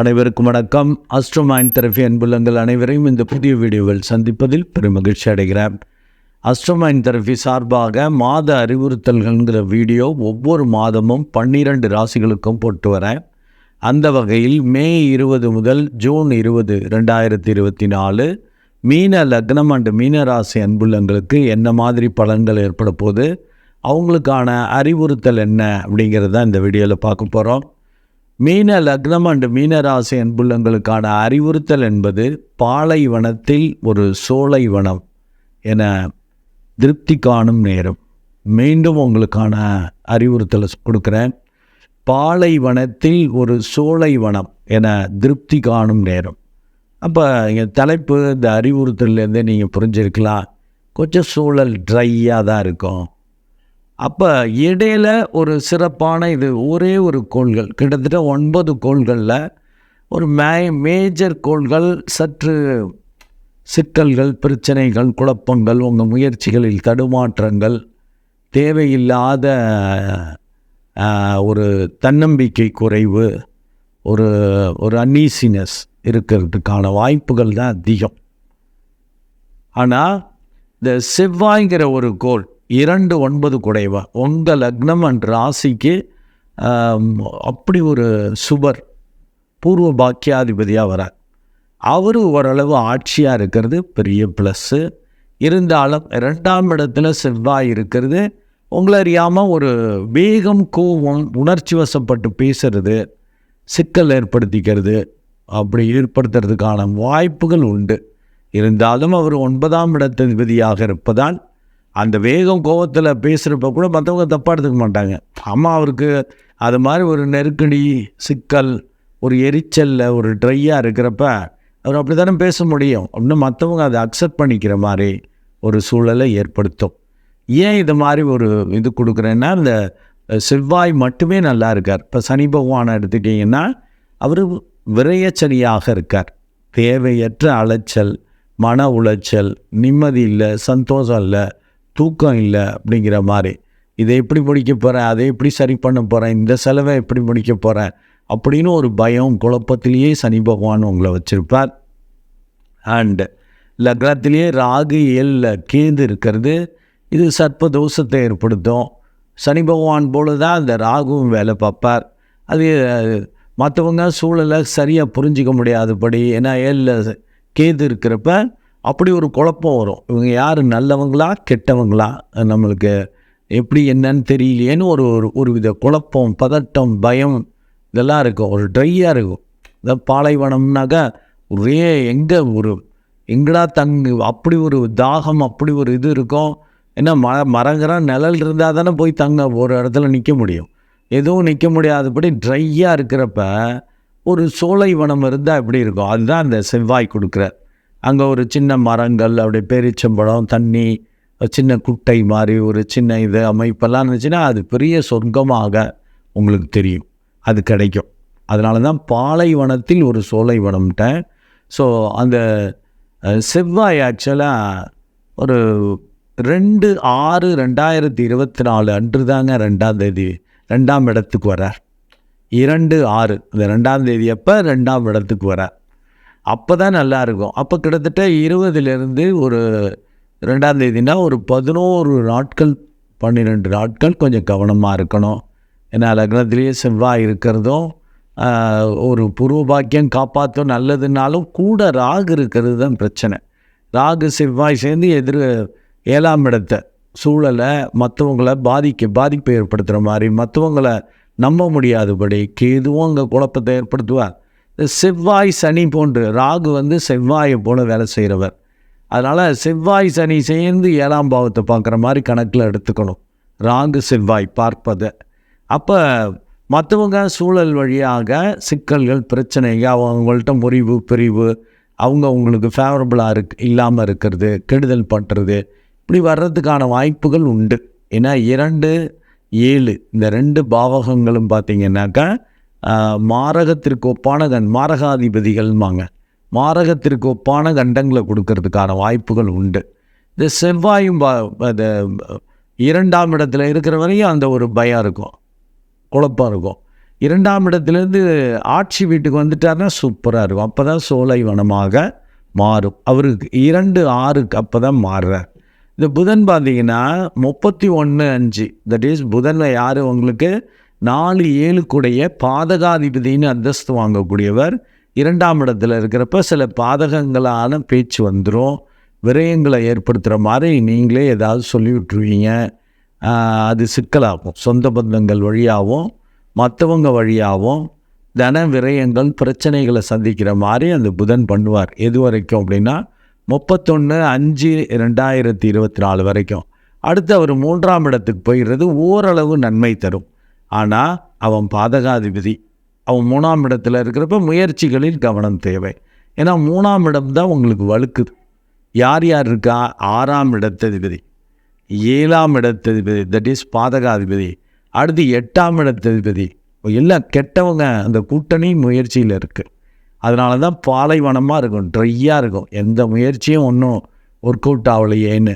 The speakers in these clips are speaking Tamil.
அனைவருக்கும் வணக்கம். அஸ்ட்ரோமைன் தெரபி அன்புள்ளங்கள் அனைவரையும் இந்த புதிய வீடியோவில் சந்திப்பதில் பெரும் மகிழ்ச்சி அடைகிறேன். அஸ்ட்ரோமைன் தெரபி சார்பாக மாத அறிவுறுத்தல்கள்ங்கிற வீடியோ ஒவ்வொரு மாதமும் பன்னிரண்டு ராசிகளுக்கும் போட்டு வரேன். அந்த வகையில் மே இருபது முதல் ஜூன் இருபது ரெண்டாயிரத்தி இருபத்தி நாலு மீன லக்னம் அண்டு மீன ராசி அன்புள்ளங்களுக்கு என்ன மாதிரி பலன்கள் ஏற்பட போகுது? அவங்களுக்கான அறிவுறுத்தல் என்ன அப்படிங்கிறத இந்த வீடியோவில் பார்க்க போகிறோம் மீன லக்னம் அண்டு மீனராசி அன்புள்ளங்களுக்கான அறிவுறுத்தல் என்பது பாலைவனத்தில் ஒரு சோலைவனம் என திருப்தி காணும் நேரம். மீண்டும் உங்களுக்கான அறிவுறுத்தலை கொடுக்குறேன். பாலைவனத்தில் ஒரு சோலைவனம் என திருப்தி காணும் நேரம். அப்போ இங்கே தலைப்பு இந்த அறிவுறுத்தல்லேருந்தே நீங்கள் புரிஞ்சிருக்கலாம். கொஞ்சம் சூழல் ட்ரையாக தான் இருக்கும். அப்போ இடையில ஒரு சிறப்பான இது ஒரே ஒரு கோள்கள் கிட்டத்தட்ட ஒன்பது கோள்களில் ஒரு மே மேஜர் கோள்கள் சற்று சிக்கல்கள் பிரச்சனைகள் குழப்பங்கள் உங்கள் முயற்சிகளில் தடுமாற்றங்கள் தேவையில்லாத ஒரு தன்னம்பிக்கை குறைவு ஒரு ஒரு அன்னீசினஸ் இருக்கிறதுக்கான வாய்ப்புகள் தான் அதிகம். ஆனால் இந்த செவ்வாய்ங்கிற ஒரு கோள் இரண்டு ஒன்பது குடைவா. உங்கள் லக்னம் அண்ட் ராசிக்கு அப்படி ஒரு சுபர் பூர்வ பாக்கியாதிபதியாக வரார். அவர் ஓரளவு ஆட்சியாக இருக்கிறது பெரிய ப்ளஸ்ஸு இருந்தாலும் ரெண்டாம் இடத்துல செவ்வாய் இருக்கிறது உங்களை அறியாமல் ஒரு வேகம் கோவம் உணர்ச்சி வசப்பட்டு பேசுறது சிக்கல் ஏற்படுத்திக்கிறது அப்படி ஏற்படுத்துறதுக்கான வாய்ப்புகள் உண்டு. இருந்தாலும் அவர் ஒன்பதாம் இடத்ததிபதியாக இருப்பதால் அந்த வேகம் கோபத்தில் பேசுகிறப்ப கூட மற்றவங்க தப்பாக எடுத்துக்க மாட்டாங்க. அம்மா அவருக்கு அது மாதிரி ஒரு நெருக்கடி சிக்கல் ஒரு எரிச்சலில் ஒரு ட்ரையாக இருக்கிறப்ப அவர் அப்படி தானே பேச முடியும். அப்படின்னு மற்றவங்க அதை அக்செப்ட் பண்ணிக்கிற மாதிரி ஒரு சூழலை ஏற்படுத்தும். ஏன் இது மாதிரி ஒரு இது கொடுக்குறேன்னா இந்த செவ்வாய் மட்டுமே நல்லா இருக்கார். இப்போ சனி பகவானை எடுத்துக்கிட்டிங்கன்னா அவர் விரையச்சனியாக இருக்கார். தேவையற்ற அலைச்சல் மன உளைச்சல் நிம்மதி இல்லை சந்தோஷம் இல்லை தூக்கம் இல்லை அப்படிங்கிற மாதிரி இதை எப்படி முடிக்க போகிறேன் அதை எப்படி சரி பண்ண போகிறேன் இந்த செலவை எப்படி முடிக்க போகிறேன் அப்படின்னு ஒரு பயம் குழப்பத்திலேயே சனி பகவான் உங்களை வச்சுருப்பார். அண்டு லக்னத்திலேயே ராகு எல்ல கேது இருக்கிறது. இது சர்ப்ப தோஷத்தை ஏற்படுத்தும். சனி பகவான் போல தான் அந்த ராகுவும் வேலை பார்ப்பார். அது மற்றவங்க சூழலை சரியாக புரிஞ்சிக்க முடியாதபடி ஏன்னா ஏழில் கேது இருக்கிறப்ப அப்படி ஒரு குழப்பம் வரும். இவங்க யார்? நல்லவங்களா? கெட்டவங்களா? நம்மளுக்கு எப்படி என்னன்னு தெரியலையேன்னு ஒரு ஒரு ஒரு வித குழப்பம் பதட்டம் பயம் இதெல்லாம் இருக்கும். ஒரு ட்ரையாக இருக்கும். இந்த பாலைவனம்னாக்கா ஒரே எங்கே ஒரு எங்கடா தங்கு அப்படி ஒரு தாகம் அப்படி ஒரு இது இருக்கும். ஏன்னா ம மரங்கரம் நிழல் இருந்தால் தானே போய் தங்க ஒரு இடத்துல நிற்க முடியும். எதுவும் நிற்க முடியாதபடி ட்ரையாக இருக்கிறப்ப ஒரு சோலைவனம் இருந்தால் எப்படி இருக்கும்? அதுதான் அந்த செவ்வாய் கொடுக்குற அங்கே ஒரு சின்ன மரங்கள் அப்படியே பேரிச்சம்பழம் தண்ணி சின்ன குட்டை மாதிரி ஒரு சின்ன இது அமைப்பெல்லாம் இருந்துச்சுன்னா அது பெரிய சொர்க்கமாக உங்களுக்கு தெரியும். அது கிடைக்கும். அதனால தான் பாலைவனத்தில் ஒரு சோலைவனம்ட்டேன் ஸோ அந்த செவ்வாய் ஆக்சுவலாக ஒரு ரெண்டு ஆறு ரெண்டாயிரத்தி இருபத்தி நாலு அன்று தாங்க ரெண்டாம் தேதி ரெண்டாம் இடத்துக்கு வரார். இரண்டு ஆறு இந்த ரெண்டாம் தேதி அப்போ ரெண்டாம் இடத்துக்கு வரார். அப்போ தான் நல்லா இருக்கும். அப்போ கிட்டத்தட்ட இருபதுலேருந்து ஒரு ரெண்டாம் தேதினா ஒரு பதினோரு நாட்கள் பன்னிரெண்டு நாட்கள் கொஞ்சம் கவனமாக இருக்கணும். ஏன்னா லக்னத்திலேயே செவ்வாய் இருக்கிறதும் ஒரு பூர்வ பாக்கியம் காப்பாற்றும் நல்லதுனாலும் கூட ராகு இருக்கிறது தான் பிரச்சனை. ராகு செவ்வாய் சேர்ந்து எதிர் ஏழாம் இடத்தை சூழலை மற்றவங்கள பாதிக்க பாதிப்பை ஏற்படுத்துகிற மாதிரி மற்றவங்கள நம்ப முடியாதபடி கேதுவும் அங்கே குழப்பத்தை ஏற்படுத்துவார். செவ்வாய் சனி போன்று ராகு வந்து செவ்வாயை போல வேலை செய்கிறவர் அதனால் செவ்வாய் சனி சேர்ந்து ஏழாம் பாவத்தை பார்க்குற மாதிரி கணக்கில் எடுத்துக்கணும். ராகு செவ்வாய் பார்ப்பதை. அப்போ மற்றவங்க சூழல் வழியாக சிக்கல்கள் பிரச்சனைகள் அவங்கள்ட்ட முறிவு பிரிவு அவங்க உங்களுக்கு ஃபேவரபுளாக இருக்கு இல்லாமல் இருக்கிறது கெடுதல் பண்ணுறது இப்படி வர்றதுக்கான வாய்ப்புகள் உண்டு. ஏன்னா இரண்டு ஏழு இந்த ரெண்டு பாவகங்களும் பார்த்தீங்கன்னாக்கா மாரகத்திற்கு ஒப்பான கண் மாரகாதிபதிகள்மாங்க மாரகத்திற்கு ஒப்பான கண்டங்களை கொடுக்கறதுக்கான வாய்ப்புகள் உண்டு. இந்த செவ்வாயும் இரண்டாம் இடத்துல இருக்கிற வரையும் அந்த ஒரு பயம் இருக்கும் குழப்பம் இருக்கும். இரண்டாம் இடத்துலேருந்து ஆட்சி வீட்டுக்கு வந்துட்டாருன்னா சூப்பராக இருக்கும். அப்போ தான் சோலைவனமாக மாறும். அவருக்கு இரண்டு ஆறுக்கு அப்போ தான் மாறுறார். இந்த புதன் பார்த்தீங்கன்னா முப்பத்தி ஒன்று அஞ்சு தட் இஸ் புதனில் யார் உங்களுக்கு? நாலு ஏழுக்குடைய பாதகாதிபதினு அந்தஸ்து வாங்கக்கூடியவர். இரண்டாம் இடத்துல இருக்கிறப்ப சில பாதகங்களான பேச்சு வந்துடும் விரயங்களை ஏற்படுத்துகிற மாதிரி நீங்களே ஏதாவது சொல்லி விட்டுருவீங்க. அது சிக்கலாகும். சொந்த பந்தங்கள் வழியாகவும் மற்றவங்க வழியாகவும் தன விரயங்கள் பிரச்சனைகளை சந்திக்கிற மாதிரி அந்த புதன் பண்ணுவார். எது வரைக்கும் அப்படின்னா முப்பத்தொன்று அஞ்சு ரெண்டாயிரத்தி இருபத்தி நாலு வரைக்கும். அடுத்து அவர் மூன்றாம் இடத்துக்கு போயிடுறது ஓரளவு நன்மை தரும். ஆனால் அவன் பாதகாதிபதி. அவன் மூணாம் இடத்துல இருக்கிறப்ப முயற்சிகளில் கவனம் தேவை. ஏன்னா மூணாம் இடம் தான் உங்களுக்கு வழுக்குது. யார் யார் இருக்கா? ஆறாம் இடத்ததிபதி. ஏழாம் இடத்ததிபதி தட் இஸ் பாதகாதிபதி. அடுத்து எட்டாம் இடத்ததிபதி. எல்லாம் கெட்டவங்க அந்த கூட்டணி முயற்சியில் இருக்குது அதனால தான் பாலைவனமாக இருக்கும் ட்ரையாக இருக்கும். எந்த முயற்சியும் ஒன்றும் ஒர்க் அவுட் ஆகலையேன்னு.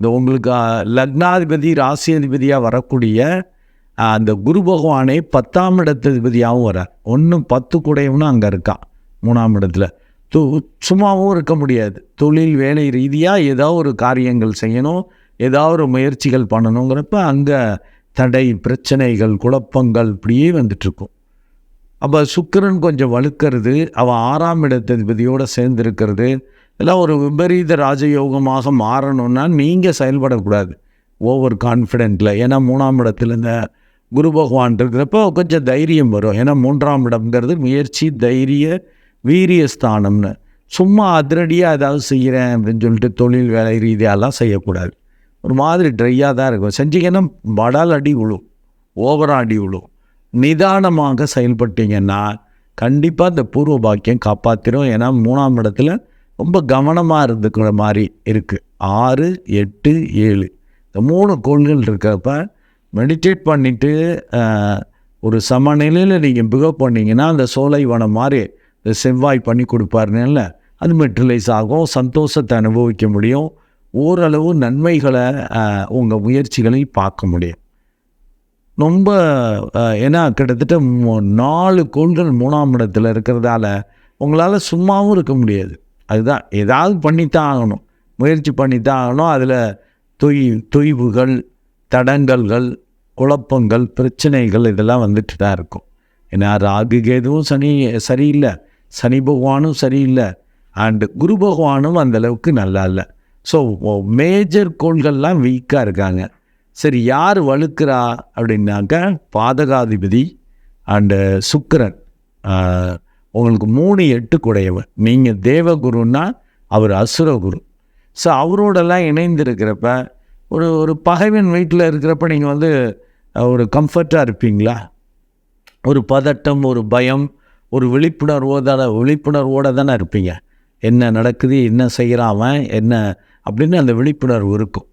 இந்த உங்களுக்கு லக்னாதிபதி ராசியாதிபதியாக வரக்கூடிய அந்த குரு பகவானே பத்தாம் இடத்ததிபதியாகவும் வரார் ஒன்று பத்து கூடையவனும் அங்கே இருக்கான் மூணாம் இடத்துல. து சும்மாவும் இருக்க முடியாது. தொழில் வேலை ரீதியாக ஏதோ ஒரு காரியங்கள் செய்யணும் ஏதாவது ஒரு முயற்சிகள் பண்ணணுங்கிறப்ப அங்கே தடை பிரச்சனைகள் குழப்பங்கள் இப்படியே வந்துட்டுருக்கும். அப்போ சுக்கிரன் கொஞ்சம் வலுக்கிறது அவன் ஆறாம் இடத்ததிபதியோடு சேர்ந்துருக்கிறது இதெல்லாம் ஒரு விபரீத ராஜயோகமாக மாறணும்னா நீங்கள் செயல்படக்கூடாது. ஓவர் கான்ஃபிடென்ட்டில் ஏன்னா மூணாம் இடத்துல இந்த குரு பகவான் இருக்கிறப்போ கொஞ்சம் தைரியம் வரும். ஏன்னா மூன்றாம் இடம்ங்கிறது முயற்சி தைரிய வீரிய ஸ்தானம்னு சும்மா அதிரடியாக ஏதாவது செய்கிறேன் அப்படின்னு சொல்லிட்டு தொழில் வேலை ரீதியாலாம் செய்யக்கூடாது. ஒரு மாதிரி ட்ரையாக தான் இருக்கும். செஞ்சீங்கன்னா வடால் அடி விழும் ஓவராக அடி விழும் நிதானமாக செயல்பட்டீங்கன்னா கண்டிப்பாக இந்த பூர்வ பாக்கியம் காப்பாற்றிடும் ஏன்னா மூணாம் இடத்துல ரொம்ப கவனமாக இருந்துக்கிற மாதிரி இருக்குது ஆறு எட்டு ஏழு. இந்த மூணு கோள்கள் இருக்கிறப்ப மெடிடேட் பண்ணிவிட்டு ஒரு சமநிலையில் நீங்கள் பிகவ் பண்ணிங்கன்னா அந்த சோலை வனம் மாதிரி செவ்வாய் பண்ணி கொடுப்பாருன்னு அது மெட்ரலைஸ் ஆகும் சந்தோஷத்தை அனுபவிக்க முடியும். ஓரளவு நன்மைகளை உங்கள் முயற்சிகளையும் பார்க்க முடியும். ரொம்ப ஏன்னா கிட்டத்தட்ட நாலு கோள்கள் மூணாம் இடத்துல இருக்கிறதால உங்களால் சும்மாவும் இருக்க முடியாது. அதுதான் ஏதாவது பண்ணித்தான் ஆகணும். முயற்சி பண்ணித்தான் ஆகணும். அதில் தொய் தொய்வுகள் தடங்கல்கள் குழப்பங்கள் பிரச்சனைகள் இதெல்லாம் வந்துட்டு தான் இருக்கும். ஏன்னா ராகு கேதுவும் சனி சரியில்லை. சனி பகவானும் சரியில்லை. அண்டு குரு பகவானும் அந்தளவுக்கு நல்லா இல்லை. ஸோ மேஜர் கோள்கள்லாம் வீக்காக இருக்காங்க. சரி யார் வலுக்கிறா அப்படின்னாக்க பாதகாதிபதி அண்டு சுக்கரன். உங்களுக்கு மூணு எட்டு குடையவர் நீங்கள் தேவகுருன்னா அவர் அசுரகுரு. ஸோ அவரோடெல்லாம் இணைந்திருக்கிறப்ப ஒரு ஒரு பகைவன் வீட்டில் இருக்கிறப்ப நீங்கள் வந்து ஒரு கம்ஃபர்ட்டாக இருப்பீங்களா? ஒரு பதட்டம் ஒரு பயம் ஒரு விழிப்புணர்வோட விழிப்புணர்வோடு தானே இருப்பீங்க. என்ன நடக்குது என்ன செய்கிறான் அவன் என்ன அப்படின்னு அந்த விழிப்புணர்வு இருக்கும்.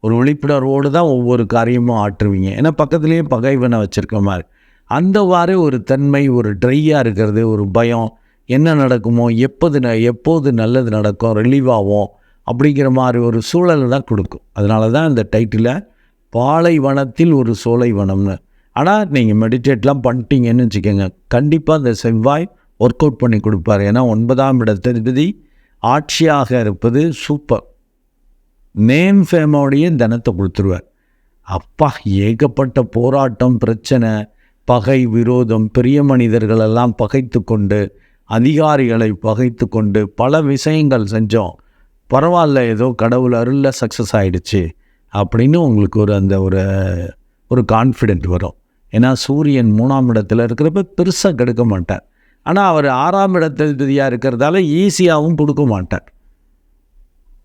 ஒரு விழிப்புணர்வோடு தான் ஒவ்வொரு காரியமும் ஆற்றுவீங்க. ஏன்னா பக்கத்துலேயே பகைவனை வச்சுருக்க மாதிரி. அந்த ஒரு தன்மை ஒரு ட்ரையாக இருக்கிறது ஒரு பயம். என்ன நடக்குமோ எப்போது ந எப்போது நல்லது நடக்கும் ரிலீவ் ஆகும் அப்படிங்கிற மாதிரி ஒரு சூழலை தான் கொடுக்கும். அதனால தான் இந்த டைட்டில் பாலைவனத்தில் ஒரு சோலைவனம்னு. ஆனால் நீங்கள் மெடிடேட்லாம் பண்ணிட்டீங்கன்னு வச்சுக்கோங்க. கண்டிப்பாக அந்த செவ்வாய் ஒர்க் அவுட் பண்ணி கொடுப்பார். ஏன்னா ஒன்பதாம் இடத்ததிபதி ஆட்சியாக இருப்பது சூப்பர். நேம் ஃபேமோடைய தனத்தை கொடுத்துருவார். அப்பா ஏகப்பட்ட போராட்டம் பிரச்சனை பகை விரோதம் பெரிய மனிதர்களெல்லாம் பகைத்து கொண்டு அதிகாரிகளை பகைத்து கொண்டு பல விஷயங்கள் செஞ்சோம். பரவாயில்ல ஏதோ கடவுள் அருளில் சக்ஸஸ் ஆகிடுச்சு அப்படின்னு உங்களுக்கு ஒரு அந்த ஒரு ஒரு கான்ஃபிடென்ட் வரும். ஏன்னா சூரியன் மூணாம் இடத்துல இருக்கிறப்ப பெருசாக கெடுக்க மாட்டார். ஆனால் அவர் ஆறாம் இடத்ததிபதியாக இருக்கிறதால ஈஸியாகவும் கொடுக்க மாட்டார்.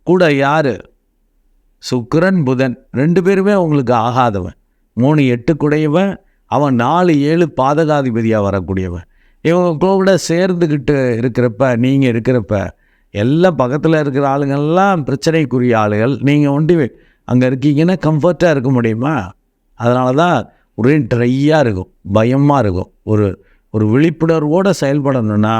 கூட யார்? சுக்கிரன் புதன் ரெண்டு பேருமே உங்களுக்கு ஆகாதவன். மூணு எட்டு குடையவன் அவன் நாலு ஏழு பாதகாதிபதியாக வரக்கூடியவன். இவங்க கூட சேர்ந்துக்கிட்டு இருக்கிறப்ப நீங்கள் இருக்கிறப்ப எல்லாம் பக்கத்தில் இருக்கிற ஆளுங்கள்லாம் பிரச்சனைக்குரிய ஆளுகள். நீங்கள் ஒண்டி அங்கே இருக்கீங்கன்னா கம்ஃபர்ட்டாக இருக்க முடியுமா? அதனால தான் ஒரே ட்ரையாக இருக்கும் பயமாக இருக்கும். ஒரு ஒரு விழிப்புணர்வோடு செயல்படணும்னா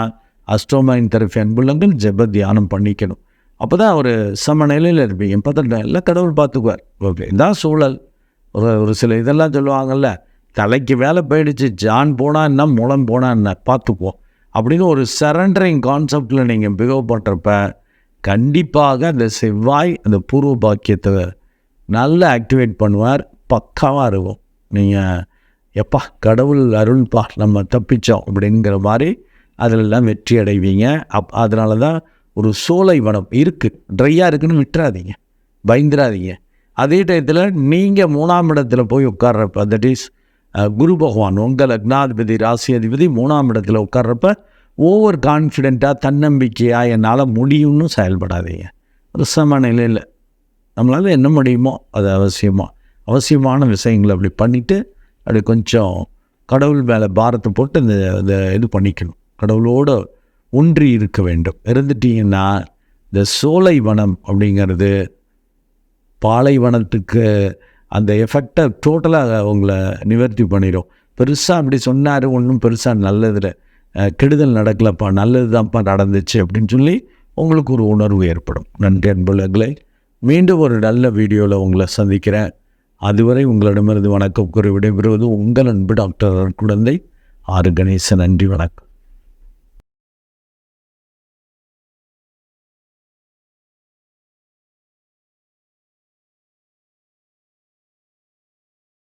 அஸ்ட்ரோமைன் தெரப்பி அன்புள்ளங்கள் ஜெப தியானம் பண்ணிக்கணும். அப்போ தான் ஒரு சமநிலையில் இருப்பீங்க. பார்த்துட்டு எல்லாம் கடவுள் பார்த்துக்குவார். ஓகே இதான் சூழல். ஒரு ஒரு சில இதெல்லாம் சொல்லுவாங்கல்ல தலைக்கு வேலை போயிடுச்சு ஜான் போனால் என்ன முளம் போனால் என்ன பார்த்துக்குவோம். அப்படின்னு ஒரு சரண்டரிங் கான்செப்டில் நீங்கள் பிகவ் பண்ணுறப்ப கண்டிப்பாக அந்த செவ்வாய் அந்த பூர்வ பாக்கியத்தை நல்லா ஆக்டிவேட் பண்ணுவார். பக்காவாக இருக்கும். நீங்கள் எப்பா கடவுள் அருள்பா நம்ம தப்பித்தோம் அப்படிங்கிற மாதிரி அதிலெல்லாம் வெற்றி அடைவீங்க. அப் அதனால தான் ஒரு சோலை வனம் இருக்குது ட்ரையாக இருக்குன்னு விட்டுறாதீங்க. பயந்துடாதீங்க அதே டயத்தில் நீங்கள் மூணாம் இடத்துல போய் உட்கார்றப்ப தட் இஸ் குரு பகவான் உங்கள் லக்னாதிபதி ராசி அதிபதி மூணாம் இடத்துல உட்கார்றப்ப ஓவர் கான்ஃபிடெண்ட்டாக தன்னம்பிக்கையாக என்னால் முடியும்னு செயல்படாதீங்க. ஒரு சமநிலையில் நம்மளால் என்ன முடியுமோ அது அவசியமாக அவசியமான விஷயங்களை அப்படி பண்ணிவிட்டு அப்படி கொஞ்சம் கடவுள் மேலே பாரத்தை போட்டு இந்த இந்த இது பண்ணிக்கணும். கடவுளோடு ஒன்றி இருக்க வேண்டும். இருந்துட்டிங்கன்னா இந்த சோலை வனம் அப்படிங்கிறது பாலைவனத்துக்கு அந்த எஃபெக்டை டோட்டலாக உங்களை நிவர்த்தி பண்ணிடும். பெருசாக அப்படி சொன்னார் ஒன்றும் பெருசாக நல்லதில் கெடுதல் நடக்கலப்பா நல்லது தான்ப்பா நடந்துச்சு அப்படின்னு சொல்லி உங்களுக்கு ஒரு உணர்வு ஏற்படும். நன்றி அன்புலகளை மீண்டும் ஒரு நல்ல வீடியோவில் உங்களை சந்திக்கிறேன். அதுவரை உங்களிடமிருந்து வணக்கம் கூறி விடைபெறுவது உங்கள் அன்பு டாக்டர் குழந்தை ஆறு கணேசன் நன்றி வணக்கம்.